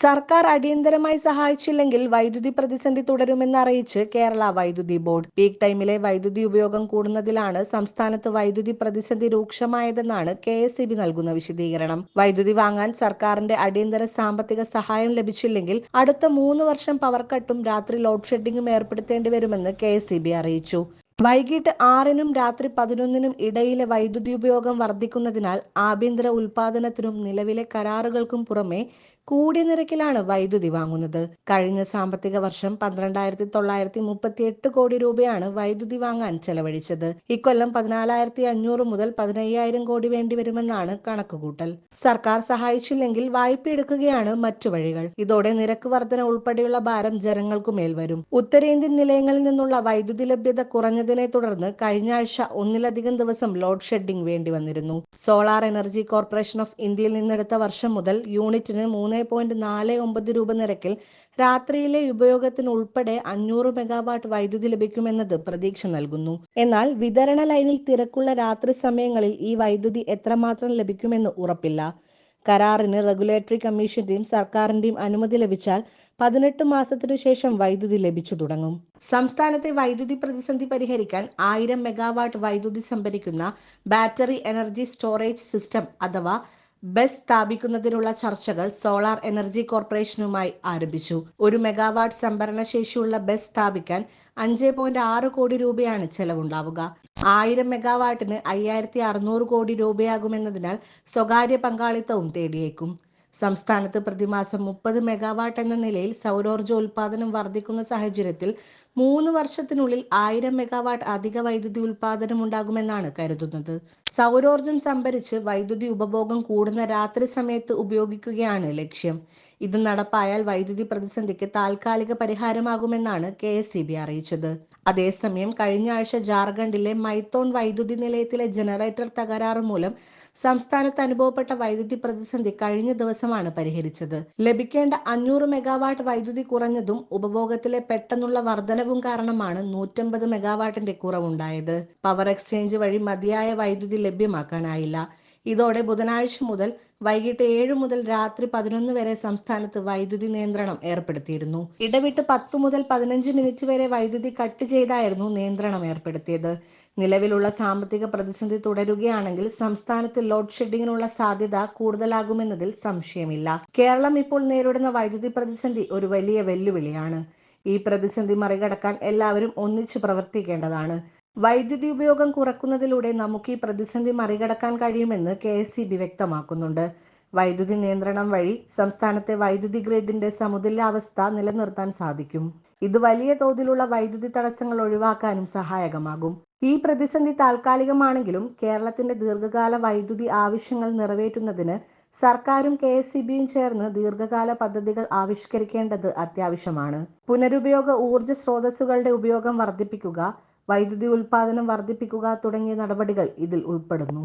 സർക്കാർ അടിയന്തരമായി സഹായിച്ചില്ലെങ്കിൽ വൈദ്യുതി പ്രതിസന്ധി തുടരുമെന്ന് അറിയിച്ച് കേരള വൈദ്യുതി ബോർഡ്. പീക്ക് ടൈമിലെ വൈദ്യുതി ഉപയോഗം കൂടുന്നതിലാണ് സംസ്ഥാനത്ത് വൈദ്യുതി പ്രതിസന്ധി രൂക്ഷമായതെന്നാണ് കെ എസ് ഇ ബി നൽകുന്ന വിശദീകരണം. വൈദ്യുതി വാങ്ങാൻ സർക്കാരിന്റെ അടിയന്തര സാമ്പത്തിക സഹായം ലഭിച്ചില്ലെങ്കിൽ അടുത്ത മൂന്ന് വർഷം പവർ കട്ടും രാത്രി ലോഡ് ഷെഡിംഗും ഏർപ്പെടുത്തേണ്ടി വരുമെന്ന് കെ അറിയിച്ചു. വൈകിട്ട് ആറിനും രാത്രി പതിനൊന്നിനും ഇടയിലെ വൈദ്യുതി ഉപയോഗം വർദ്ധിക്കുന്നതിനാൽ ആഭ്യന്തര ഉൽപാദനത്തിനും നിലവിലെ കരാറുകൾക്കും പുറമെ കൂടിയ നിരക്കിലാണ് വൈദ്യുതി വാങ്ങുന്നത്. കഴിഞ്ഞ സാമ്പത്തിക വർഷം പന്ത്രണ്ടായിരത്തി തൊള്ളായിരത്തി മുപ്പത്തി എട്ട് കോടി രൂപയാണ് വൈദ്യുതി വാങ്ങാൻ ചെലവഴിച്ചത്. ഇക്കൊല്ലം പതിനാലായിരത്തി അഞ്ഞൂറ് മുതൽ പതിനയ്യായിരം കോടി വേണ്ടിവരുമെന്നാണ് കണക്കുകൂട്ടൽ. സർക്കാർ സഹായിച്ചില്ലെങ്കിൽ വായ്പ എടുക്കുകയാണ് മറ്റു വഴികൾ. ഇതോടെ നിരക്ക് വർധന ഉൾപ്പെടെയുള്ള ഭാരം ജനങ്ങൾക്കു മേൽ വരും ഉത്തരേന്ത്യൻ നിലയങ്ങളിൽ നിന്നുള്ള വൈദ്യുതി ലഭ്യത കുറഞ്ഞതിനെ തുടർന്ന് കഴിഞ്ഞ ആഴ്ച ഒന്നിലധികം ദിവസം ലോഡ് ഷെഡിംഗ് വേണ്ടി വന്നിരുന്നു സോളാർ എനർജി കോർപ്പറേഷൻ ഓഫ് ഇന്ത്യയിൽ നിന്നെടുത്ത വർഷം മുതൽ യൂണിറ്റിന് മൂന്ന് പോയിന്റ് നാല് ഒമ്പത് രൂപ നിരക്കിൽ രാത്രിയിലെ ഉപയോഗത്തിന് ഉൾപ്പെടെ അഞ്ഞൂറ് മെഗാവാട്ട് വൈദ്യുതി ലഭിക്കുമെന്നത് പ്രതീക്ഷ നൽകുന്നു. എന്നാൽ വിതരണ ലൈനിൽ തിരക്കുള്ള രാത്രി സമയങ്ങളിൽ ഈ വൈദ്യുതി എത്രമാത്രം ലഭിക്കുമെന്ന് ഉറപ്പില്ല. കരാറിന് റെഗുലേറ്ററി കമ്മീഷന്റെയും സർക്കാരിന്റെയും അനുമതി ലഭിച്ചാൽ പതിനെട്ട് മാസത്തിനു ശേഷം വൈദ്യുതി ലഭിച്ചു തുടങ്ങും. സംസ്ഥാനത്തെ വൈദ്യുതി പ്രതിസന്ധി പരിഹരിക്കാൻ ആയിരം മെഗാവാട്ട് വൈദ്യുതി സംഭരിക്കുന്ന ബാറ്ററി എനർജി സ്റ്റോറേജ് സിസ്റ്റം അഥവാ ബസ് സ്ഥാപിക്കുന്നതിനുള്ള ചർച്ചകൾ സോളാർ എനർജി കോർപ്പറേഷനുമായി ആരംഭിച്ചു. ഒരു മെഗാവാട്ട് സംഭരണ ശേഷിയുള്ള ബസ് സ്ഥാപിക്കാൻ അഞ്ച് പോയിന്റ് ആറ് കോടി രൂപയാണ് ചെലവുണ്ടാവുക. ആയിരം മെഗാവാട്ടിന് അയ്യായിരത്തി അറുന്നൂറ് കോടി രൂപയാകുമെന്നതിനാൽ സ്വകാര്യ പങ്കാളിത്തവും തേടിയേക്കും. സംസ്ഥാനത്ത് പ്രതിമാസം മുപ്പത് മെഗാവാട്ട് എന്ന നിലയിൽ സൗരോർജ ഉൽപാദനം വർദ്ധിക്കുന്ന സാഹചര്യത്തിൽ മൂന്ന് വർഷത്തിനുള്ളിൽ ആയിരം മെഗാവാട്ട് അധിക വൈദ്യുതി ഉൽപാദനം ഉണ്ടാകുമെന്നാണ് കരുതുന്നത്. സൗരോർജം സംഭരിച്ച് വൈദ്യുതി ഉപഭോഗം കൂടുന്ന രാത്രി സമയത്ത് ഉപയോഗിക്കുകയാണ് ലക്ഷ്യം. ഇത് നടപ്പായാൽ വൈദ്യുതി പ്രതിസന്ധിക്ക് താൽക്കാലിക പരിഹാരമാകുമെന്നാണ് കെ എസ് അറിയിച്ചത്. അതേസമയം കഴിഞ്ഞ ആഴ്ച ജാർഖണ്ഡിലെ മൈത്തോൺ വൈദ്യുതി നിലയത്തിലെ ജനറേറ്റർ തകരാറ് മൂലം സംസ്ഥാനത്ത് അനുഭവപ്പെട്ട വൈദ്യുതി പ്രതിസന്ധി കഴിഞ്ഞ ദിവസമാണ് പരിഹരിച്ചത്. ലഭിക്കേണ്ട അഞ്ഞൂറ് മെഗാവാട്ട് വൈദ്യുതി കുറഞ്ഞതും ഉപഭോഗത്തിലെ പെട്ടെന്നുള്ള വർധനവും കാരണമാണ് നൂറ്റമ്പത് മെഗാവാട്ടിന്റെ കുറവുണ്ടായത്. പവർ എക്സ്ചേഞ്ച് വഴി മതിയായ വൈദ്യുതി ലഭ്യമാക്കാനായില്ല. ഇതോടെ ബുധനാഴ്ച മുതൽ വൈകിട്ട് ഏഴ് മുതൽ രാത്രി പതിനൊന്ന് വരെ സംസ്ഥാനത്ത് വൈദ്യുതി നിയന്ത്രണം ഏർപ്പെടുത്തിയിരുന്നു. ഇടവിട്ട് പത്ത് മുതൽ പതിനഞ്ച് മിനിറ്റ് വരെ വൈദ്യുതി കട്ട് ചെയ്തായിരുന്നു നിയന്ത്രണം ഏർപ്പെടുത്തിയത്. നിലവിലുള്ള സാമ്പത്തിക പ്രതിസന്ധി തുടരുകയാണെങ്കിൽ സംസ്ഥാനത്ത് ലോഡ് ഷെഡിങ്ങിനുള്ള സാധ്യത കൂടുതലാകുമെന്നതിൽ സംശയമില്ല. കേരളം ഇപ്പോൾ നേരിടുന്ന വൈദ്യുതി പ്രതിസന്ധി ഒരു വലിയ വെല്ലുവിളിയാണ്. ഈ പ്രതിസന്ധി മറികടക്കാൻ എല്ലാവരും ഒന്നിച്ചു പ്രവർത്തിക്കേണ്ടതാണ്. വൈദ്യുതി ഉപയോഗം കുറക്കുന്നതിലൂടെ നമുക്ക് ഈ പ്രതിസന്ധി മറികടക്കാൻ കഴിയുമെന്ന് കെ എസ് വ്യക്തമാക്കുന്നുണ്ട്. വൈദ്യുതി നിയന്ത്രണം വഴി സംസ്ഥാനത്തെ വൈദ്യുതി ഗ്രിഡിന്റെ സമതുല്യാവസ്ഥ നിലനിർത്താൻ സാധിക്കും. ഇത് വലിയ തോതിലുള്ള വൈദ്യുതി തടസ്സങ്ങൾ ഒഴിവാക്കാനും സഹായകമാകും. ഈ പ്രതിസന്ധി താൽക്കാലികമാണെങ്കിലും കേരളത്തിന്റെ ദീർഘകാല വൈദ്യുതി ആവശ്യങ്ങൾ നിറവേറ്റുന്നതിന് സർക്കാരും കെ എസ് സി ബിയും ചേർന്ന് ദീർഘകാല പദ്ധതികൾ ആവിഷ്കരിക്കേണ്ടത് അത്യാവശ്യമാണ്. പുനരുപയോഗ ഊർജ സ്രോതസ്സുകളുടെ ഉപയോഗം വർദ്ധിപ്പിക്കുക വൈദ്യുതി ഉൽപാദനം വർദ്ധിപ്പിക്കുക തുടങ്ങിയ നടപടികൾ ഇതിൽ ഉൾപ്പെടുന്നു.